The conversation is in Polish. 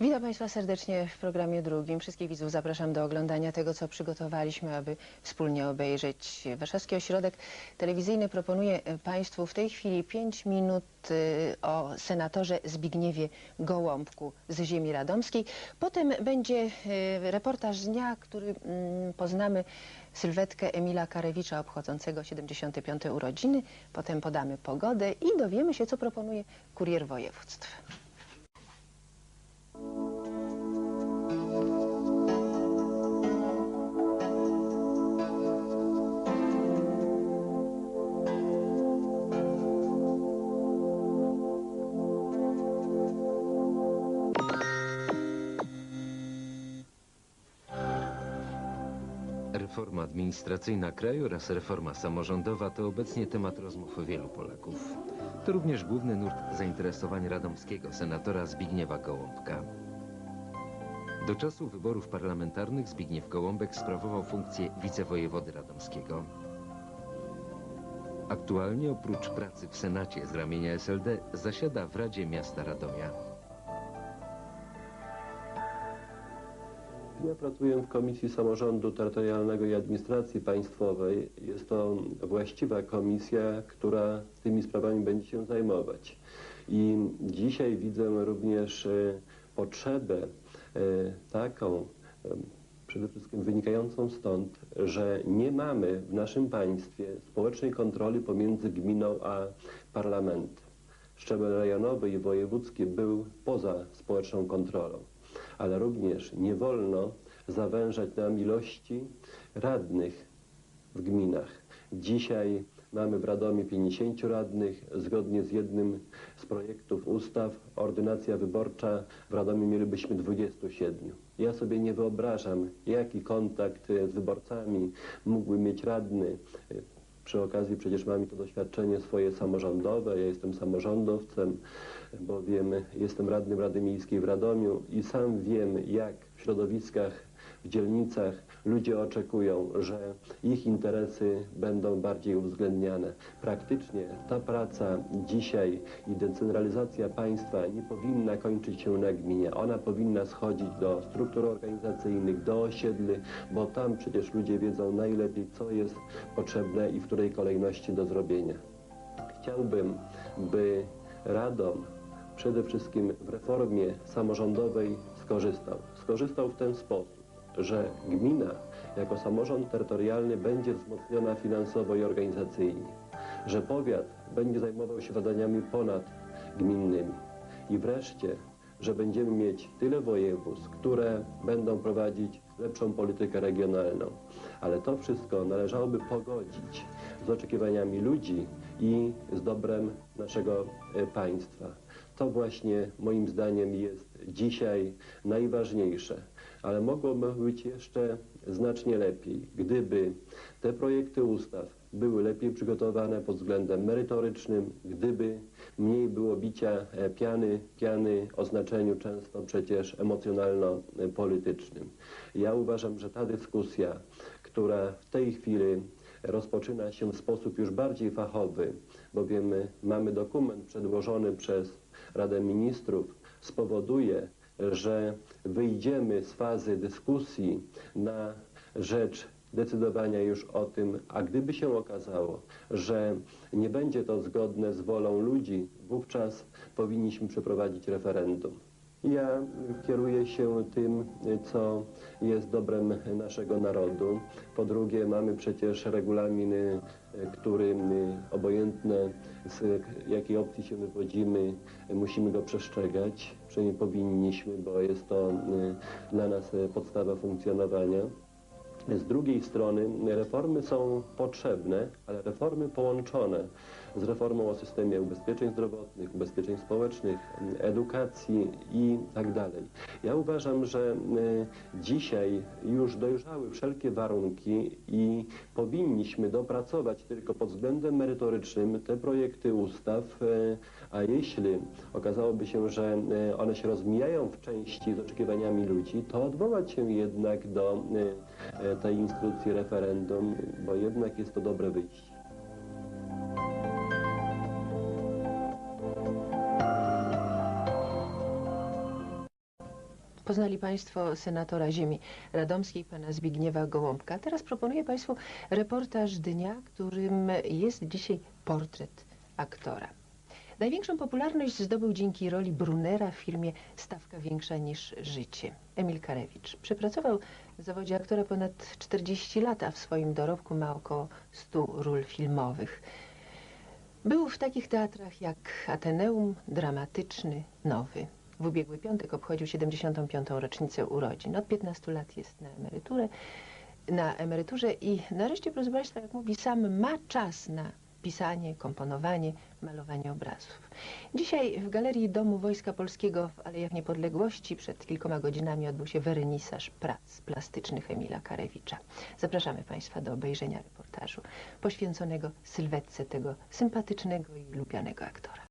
Witam Państwa serdecznie w programie drugim. Wszystkich widzów zapraszam do oglądania tego, co przygotowaliśmy, aby wspólnie obejrzeć. Warszawski Ośrodek Telewizyjny proponuje Państwu w tej chwili 5 minut y, o senatorze Zbigniewie Gołąbku z ziemi radomskiej. Potem będzie y, reportaż z dnia, który mm, poznamy sylwetkę Emila Karewicza obchodzącego 75. urodziny. Potem podamy pogodę i dowiemy się, co proponuje kurier województw. Reforma administracyjna kraju oraz reforma samorządowa to obecnie temat rozmów wielu Polaków. To również główny nurt zainteresowań radomskiego senatora Zbigniewa Gołąbka. Do czasu wyborów parlamentarnych Zbigniew Gołąbek sprawował funkcję wicewojewody radomskiego. Aktualnie oprócz pracy w Senacie z ramienia SLD zasiada w Radzie Miasta Radomia. Ja pracuję w Komisji Samorządu Terytorialnego i Administracji Państwowej. Jest to właściwa komisja, która tymi sprawami będzie się zajmować. I dzisiaj widzę również e, potrzebę e, taką, e, przede wszystkim wynikającą stąd, że nie mamy w naszym państwie społecznej kontroli pomiędzy gminą a parlamentem. Szczebel rejonowy i wojewódzki był poza społeczną kontrolą ale również nie wolno zawężać nam ilości radnych w gminach. Dzisiaj mamy w Radomie 50 radnych. Zgodnie z jednym z projektów ustaw, ordynacja wyborcza w Radomie mielibyśmy 27. Ja sobie nie wyobrażam, jaki kontakt z wyborcami mógłby mieć radny. Przy okazji przecież mamy to doświadczenie swoje samorządowe. Ja jestem samorządowcem, bowiem jestem radnym Rady Miejskiej w Radomiu i sam wiem, jak w środowiskach, w dzielnicach ludzie oczekują, że ich interesy będą bardziej uwzględniane. Praktycznie ta praca dzisiaj i decentralizacja państwa nie powinna kończyć się na gminie. Ona powinna schodzić do struktur organizacyjnych, do osiedli, bo tam przecież ludzie wiedzą najlepiej, co jest potrzebne i w której kolejności do zrobienia. Chciałbym, by Radom przede wszystkim w reformie samorządowej skorzystał. Skorzystał w ten sposób, że gmina jako samorząd terytorialny będzie wzmocniona finansowo i organizacyjnie, że powiat będzie zajmował się zadaniami ponadgminnymi i wreszcie, że będziemy mieć tyle województw, które będą prowadzić lepszą politykę regionalną. Ale to wszystko należałoby pogodzić z oczekiwaniami ludzi i z dobrem naszego e, państwa. To właśnie moim zdaniem jest dzisiaj najważniejsze, ale mogłoby być jeszcze znacznie lepiej, gdyby te projekty ustaw były lepiej przygotowane pod względem merytorycznym, gdyby mniej było bicia e, piany, piany o znaczeniu często przecież emocjonalno-politycznym. Ja uważam, że ta dyskusja, która w tej chwili rozpoczyna się w sposób już bardziej fachowy, bowiem mamy dokument przedłożony przez Radę Ministrów, spowoduje, że wyjdziemy z fazy dyskusji na rzecz decydowania już o tym, a gdyby się okazało, że nie będzie to zgodne z wolą ludzi, wówczas powinniśmy przeprowadzić referendum. Ja kieruję się tym, co jest dobrem naszego narodu. Po drugie, mamy przecież regulaminy, który obojętne z jakiej opcji się wywodzimy, musimy go przestrzegać. Przynajmniej powinniśmy, bo jest to dla nas podstawa funkcjonowania. Z drugiej strony reformy są potrzebne, ale reformy połączone z reformą o systemie ubezpieczeń zdrowotnych, ubezpieczeń społecznych, edukacji i tak dalej. Ja uważam, że y, dzisiaj już dojrzały wszelkie warunki i powinniśmy dopracować tylko pod względem merytorycznym te projekty ustaw, y, a jeśli okazałoby się, że y, one się rozmijają w części z oczekiwaniami ludzi, to odwołać się jednak do tej instytucji referendum, bo jednak jest to dobre wyjście. Poznali Państwo senatora ziemi radomskiej, pana Zbigniewa Gołąbka. Teraz proponuję Państwu reportaż dnia, którym jest dzisiaj portret aktora. Największą popularność zdobył dzięki roli Brunera w filmie Stawka większa niż życie. Emil Karewicz przepracował w zawodzie aktora ponad 40 lat, a w swoim dorobku ma około 100 ról filmowych. Był w takich teatrach jak Ateneum, Dramatyczny, Nowy. W ubiegły piątek obchodził 75. rocznicę urodzin. Od 15 lat jest na emeryturę, na emeryturze i nareszcie, proszę Państwa, jak mówi sam, ma czas na pisanie, komponowanie, malowanie obrazów. Dzisiaj w Galerii Domu Wojska Polskiego w Alejach Niepodległości przed kilkoma godzinami odbył się wernisaż prac plastycznych Emila Karewicza. Zapraszamy Państwa do obejrzenia reportażu poświęconego sylwetce tego sympatycznego i lubianego aktora.